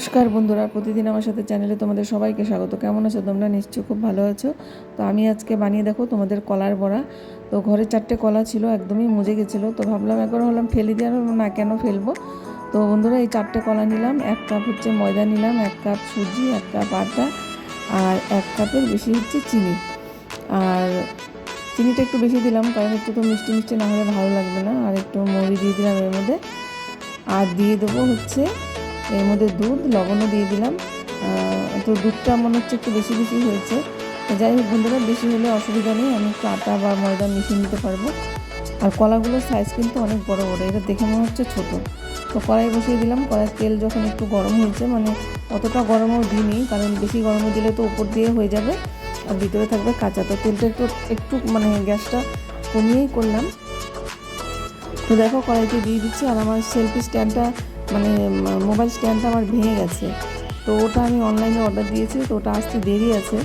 নমস্কার বন্ধুরা, প্রতিদিন আমার সাথে চ্যানেলে তোমাদের সবাইকে স্বাগত। কেমন আছো তোমরা? নিশ্চয়ই খুব ভালো আছো। তো আমি আজকে বানিয়ে দেখো তোমাদের কলার বড়া। তো ঘরে চারটে কলা ছিল, একদমই মজে গেছিল। তো ভাবলাম, একবার হলাম ফেলে দেওয়ার না কেন ফেলব? তো বন্ধুরা, এই চারটে কলা নিলাম। এক কাপ হচ্ছে ময়দা নিলাম, এক কাপ সুজি, এক কাপ আটা আর এক কাপের বেশি হচ্ছে চিনি। আর চিনিটা একটু বেশি দিলাম, কারণ একটু তো মিষ্টি মিষ্টি না হলে ভালো লাগবে না। আর একটু মৌরি দিয়ে দিলাম এর মধ্যে। আর দিয়ে দেবো হচ্ছে এর মধ্যে দুধ, লবণও দিয়ে দিলাম। তো দুধটা মনে হচ্ছে একটু বেশি বেশি হয়েছে। যাই হোক বন্ধুরা, বেশি হলে অসুবিধা নেই, আমি একটু আটা বা ময়দা মিশিয়ে নিতে পারব। আর কলাগুলোর সাইজ কিন্তু অনেক বড় বড়, এটা দেখে মনে হচ্ছে ছোটো। তো কড়াই বসিয়ে দিলাম, কড়াইয়ের তেল যখন একটু গরম হয়েছে মানে অতটা গরমও দিইনি, কারণ বেশি গরমে দিলে তো উপর দিয়ে হয়ে যাবে, আর ভিতরে থাকবে কাঁচা। তো তেলটা একটু একটু মানে গ্যাসটা কমিয়েই করলাম। তো দেখো, কড়াইতে দিয়ে দিচ্ছি, আর আমার সেলফি স্ট্যান্ডটা মানে মোবাইল স্ট্যান্ডটা আমার ভেঙে গেছে। তো ওটা আমি অনলাইনে অর্ডার দিয়েছি, তো ওটা আসতে দেরি আছে।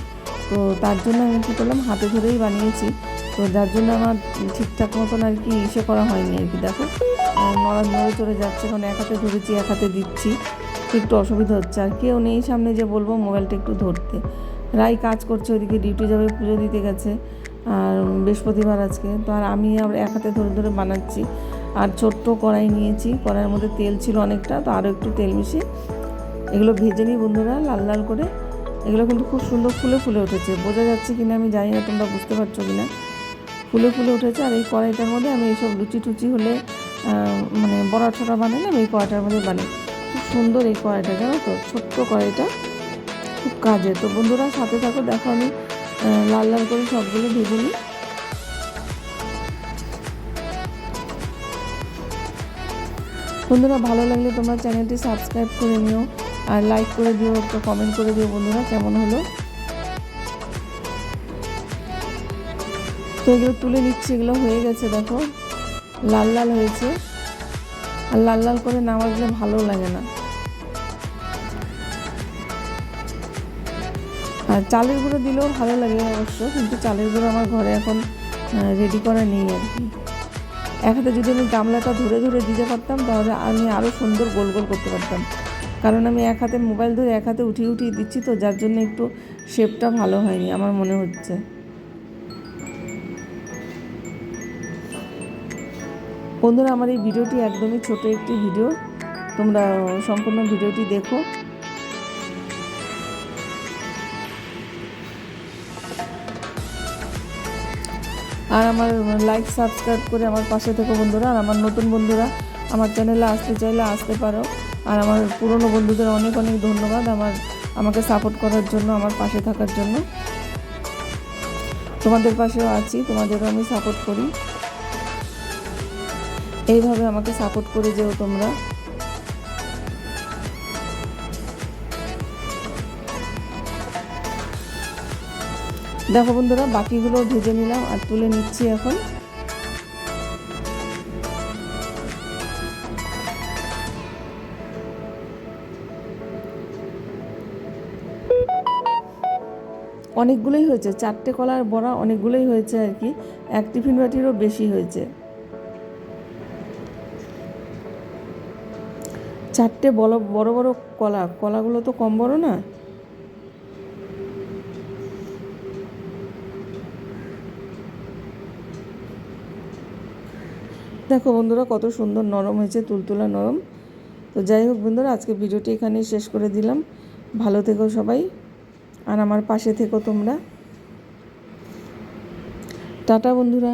তো তার জন্য আমি কী করলাম, হাতে ধরেই বানিয়েছি। তো যার জন্য আমার ঠিকঠাক মতন আর কি ইসে করা হয়নি আর কি, দেখো। নড়া, নড়ে চড়ে যাচ্ছে কারণ এক হাতে ধরেছি, এক হাতে দিচ্ছি। একটু অসুবিধা হচ্ছে, আর কেউ নেই সামনে যে বলব মোবাইলটা একটু ধরতে। রাই কাজ করছে, ওইদিকে ডিউটি যাবে, পুজো দিতে গেছে। আর বৃহস্পতিবার আজকে, তো আর আমি আবার এক হাতে ধরে ধরে বানাচ্ছি। আর ছোট্ট কড়াই নিয়েছি। কড়াইয়ের মধ্যে তেল ছিল অনেকটা, তো আরও একটু তেল মিশিয়ে এগুলো ভেজে নিই বন্ধুরা, লাল লাল করে। এগুলো কিন্তু খুব সুন্দর ফুলে ফুলে উঠেছে। বোঝা যাচ্ছে কিনা আমি জানি না, তোমরা বুঝতে পারছ কি না ফুলে ফুলে উঠেছে আর এই কড়াইটার মধ্যে আমি এইসব লুচি টুচি হলে মানে বড়া ঠোড়া বানালাম এই কড়াইটার মধ্যে বানাই। খুব সুন্দর এই কড়াইটা, জানো তো? ছোট্ট কড়াইটা, খুব কাজে তো বন্ধুরা, সাথে থাকো, দেখো আমি লাল লাল করে সবগুলো ভেজে নিই। বন্ধুরা, ভালো লাগলে তোমরা চ্যানেলটি সাবস্ক্রাইব করে নিও আর লাইক করে দিও, একটা কমেন্ট করে দিও বন্ধুরা, কেমন হলো? তো এগুলো তুলে নিচ্ছি, এগুলো হয়ে গেছে, দেখো। লাল লাল হয়েছে। আর লাল লাল করে না ভাজলে ভালো লাগে না। আর চালের গুঁড়ো দিলেও ভালো লাগে অবশ্য, কিন্তু চালের গুঁড়ো আমার ঘরে এখন রেডি করা নেই আর কি। এক হাতে যদি আমি গামলাটা ধরে ধরে দিতে পারতাম, তাহলে আমি আরও সুন্দর গোল গোল করতে পারতাম। কারণ আমি এক হাতে মোবাইল ধরে এক হাতে উঠিয়ে উঠিয়ে দিচ্ছি তো, যার জন্য একটু শেপটা ভালো হয়নি, আমার মনে হচ্ছে। বন্ধুরা, আমার এই ভিডিওটি একদমই ছোট একটি ভিডিও। তোমরা সম্পূর্ণ ভিডিওটি দেখো। আর আমার লাইক সাবস্ক্রাইব করে আমার পাশে থেকো বন্ধুরা। আর আমার নতুন বন্ধুরা, আমার চ্যানেলে আসতে চাইলে আসতে পারো। আর আমার পুরনো বন্ধুদের অনেক অনেক ধন্যবাদ আমার, আমাকে সাপোর্ট করার জন্য, আমার পাশে থাকার জন্য। তোমাদের পাশেও আছি, তোমাদেরও আমি সাপোর্ট করি। এইভাবে আমাকে সাপোর্ট করে যেও তোমরা। দেখো বন্ধুরা, বাকিগুলো ভেজে নিলাম আর তুলে নিচ্ছি এখন। অনেকগুলোই হয়েছে, চারটে কলার বড়া অনেকগুলোই হয়েছে আর কি। এক টিফিন বাটিরও বেশি হয়েছে। চারটে বড় বড় বড় কলা, কলাগুলো তো কম বড় না? দেখো বন্ধুরা, কত সুন্দর নরম হয়েছে, তুলতুলা নরম। তো যাই হোক বন্ধুরা, আজকে ভিডিওটি এখানেই শেষ করে দিলাম। ভালো থেকো সবাই, আর আমার পাশে থেকো তোমরা। টাটা বন্ধুরা।